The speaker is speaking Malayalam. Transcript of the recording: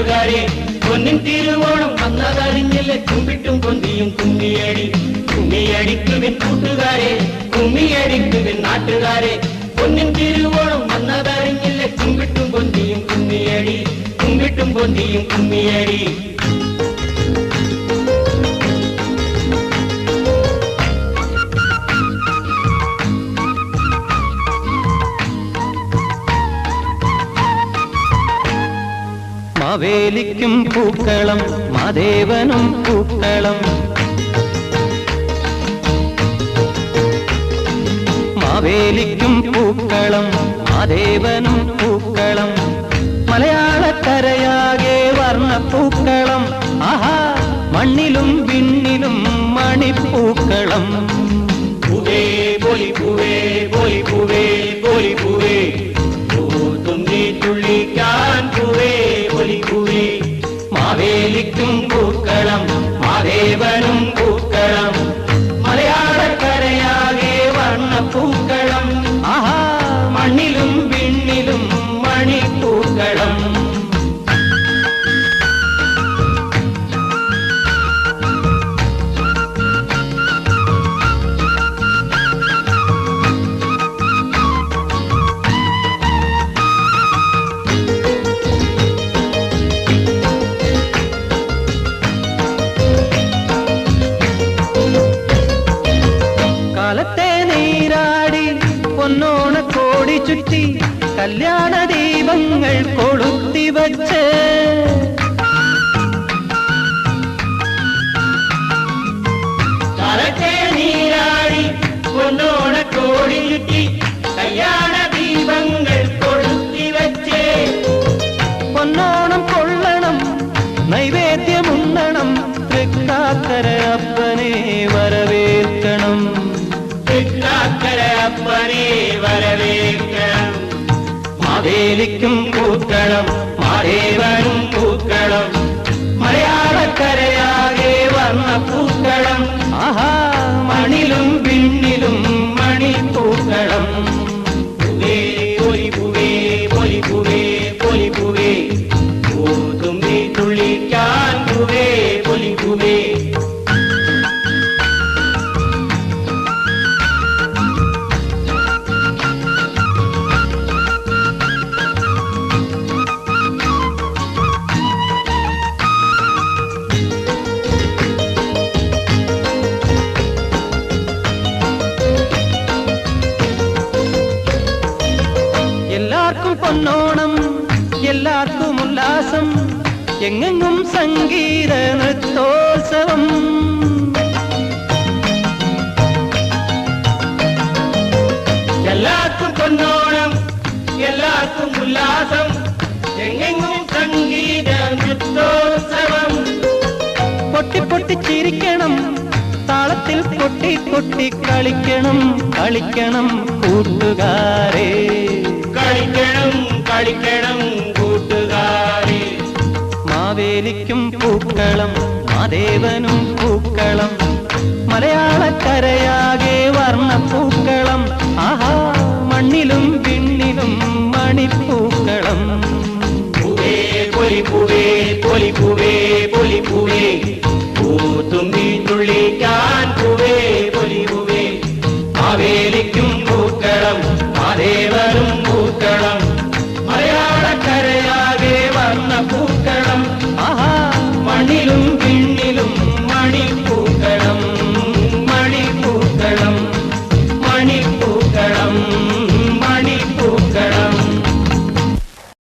നാട്ടുകാരെ പൊന്നിൻ തിരുവോണം വന്നതറിഞ്ഞില്ല? കുമ്പിട്ടും കൊന്തിയും കുമ്മിയടി. കുമ്മിയടിക്കുവിൻ കൂട്ടുകാരെ കുമ്മിയടിക്കുവിൻ നാട്ടുകാരെ. പൊന്നിൻ തിരുവോണം വന്നതറിഞ്ഞില്ല? കുമ്പിട്ടും കൊന്തിയും കുമ്മിയടി. കുമ്പിട്ടും കൊന്തിയും കുമ്മിയടി. മാവേലിക്കും പൂക്കളം മാദേവനും പൂക്കളം. മാവേലിക്കും പൂക്കളം മാദേവനും പൂക്കളം. മലയാളക്കരയാകെ വർണപ്പൂക്കളം. ആഹാ മണ്ണിലും വിണ്ണിലും മണിപ്പൂക്കളം. പൂവേ പൊലി പൂവേ പൊലി പൂവേ പൊലി നീരാടി പൊന്നോണ കോടി ചുറ്റി കല്യാണ ദീപങ്ങൾ കൊളുത്തി വച്ച്. മാവേലിക്കും പൂക്കളം മാദേവനും പൂക്കളം. മലയാളക്കരയാകെ വന്ന പൂക്കളം. ആഹാ മണിലും പിന്നിലും മണിപ്പൂക്കളം. പൂവേ പൊലി പൂവേ പൊലി പൂവേ. പൊന്നോണം എല്ലാവർക്കും ഉല്ലാസം എങ്ങെങ്ങും സംഗീത നൃത്തോത്സവം. എല്ലാവർക്കും പൊന്നോണം എല്ലാവർക്കും ഉല്ലാസം എങ്ങെങ്ങും സംഗീത നൃത്തോത്സവം. പൊട്ടി പൊട്ടി ചിരിക്കണം താളത്തിൽ പൊട്ടി പൊട്ടി കളിക്കണം കളിക്കണം കൂട്ടുകാരെ. കളിക്കണം കളിക്കണം കൂട്ടുകാരെ. മാവേലിക്കും പൂക്കളം മാദേവനും പൂക്കളം. മലയാളക്കരയാകെ വർണപ്പൂക്കളം. ആഹാ മണ്ണിലും പിണ്ണിലും മണിപ്പൂക്കളം. പൂവേ പൊലിപ്പൂവേ പൊലിപ്പൂവേ പൊലി